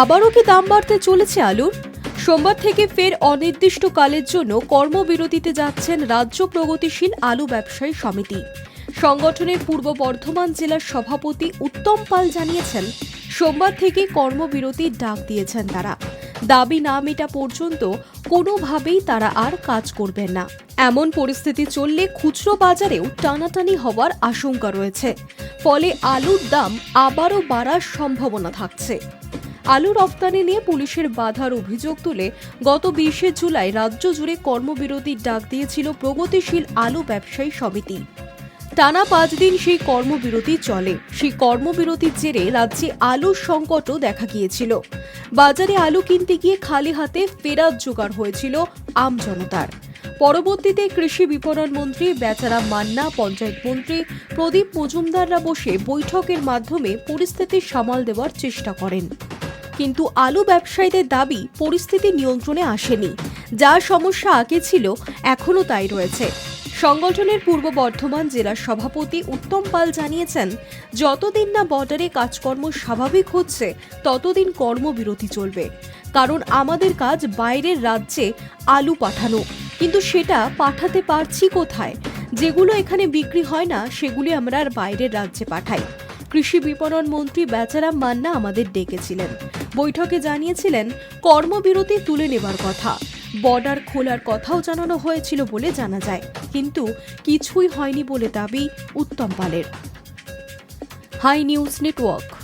আবারও কি দাম বাড়তে চলেছে আলুর? সোমবার থেকে ফের অনির্দিষ্টকালের জন্য কর্মবিরতিতে যাচ্ছেন রাজ্য প্রগতিশীল আলু ব্যবসায়ী সমিতি। সংগঠনের পূর্ব বর্ধমান জেলার সভাপতি উত্তম পাল জানিয়েছেন, সোমবার থেকে কর্মবিরতির ডাক দিয়েছেন তারা। দাবি না মেটা পর্যন্ত কোনোভাবেই তারা আর কাজ করবেন না। এমন পরিস্থিতি চললে খুচরো বাজারেও টানাটানি হওয়ার আশঙ্কা রয়েছে। ফলে আলুর দাম আবারও বাড়ার সম্ভাবনা থাকছে। আলু রপ্তানি নিয়ে পুলিশের বাধার অভিযোগ তুলে গত বিশে জুলাই রাজ্য জুড়ে কর্মবিরতির ডাক দিয়েছিল প্রগতিশীল আলু ব্যবসায়ী সমিতি। টানা পাঁচ দিন সেই কর্মবিরতি চলে। সেই কর্মবিরতির জেরে রাজ্যে আলুর সংকটও দেখা গিয়েছিল। বাজারে আলু কিনতে গিয়ে খালি হাতে ফেরাত জোগাড় হয়েছিল আম জনতার। পরবর্তীতে কৃষি বিপণন মন্ত্রী, বেচারা মান্না, পঞ্চায়েত মন্ত্রী প্রদীপ মজুমদাররা বসে বৈঠকের মাধ্যমে পরিস্থিতি সামাল দেওয়ার চেষ্টা করেন। কিন্তু আলু ব্যবসায়ীদের দাবি পরিস্থিতি নিয়ন্ত্রণে আসেনি। যা সমস্যা আগে ছিল এখনও তাই রয়েছে। সংগঠনের পূর্ব বর্ধমান জেলার সভাপতি উত্তম পাল জানিয়েছেন, যতদিন না বর্ডারে কাজকর্ম স্বাভাবিক হচ্ছে, ততদিন কর্মবিরতি চলবে। কারণ আমাদের কাজ বাইরের রাজ্যে আলু পাঠানো। কিন্তু সেটা পাঠাতে পারছি কোথায়? যেগুলো এখানে বিক্রি হয় না, সেগুলি আমরা আর বাইরের রাজ্যে পাঠাই। কৃষি বিপণন মন্ত্রী বেচারাম মান্না আমাদের ডেকেছিলেন। বৈঠকে জানিয়েছিলেন, কর্মবিরতি তুলে নেবার কথা। বর্ডার খোলার কথাও জানানো হয়েছিল বলে জানা যায়। কিন্তু কিছুই হয়নি বলে দাবি উত্তম পালের। High news network.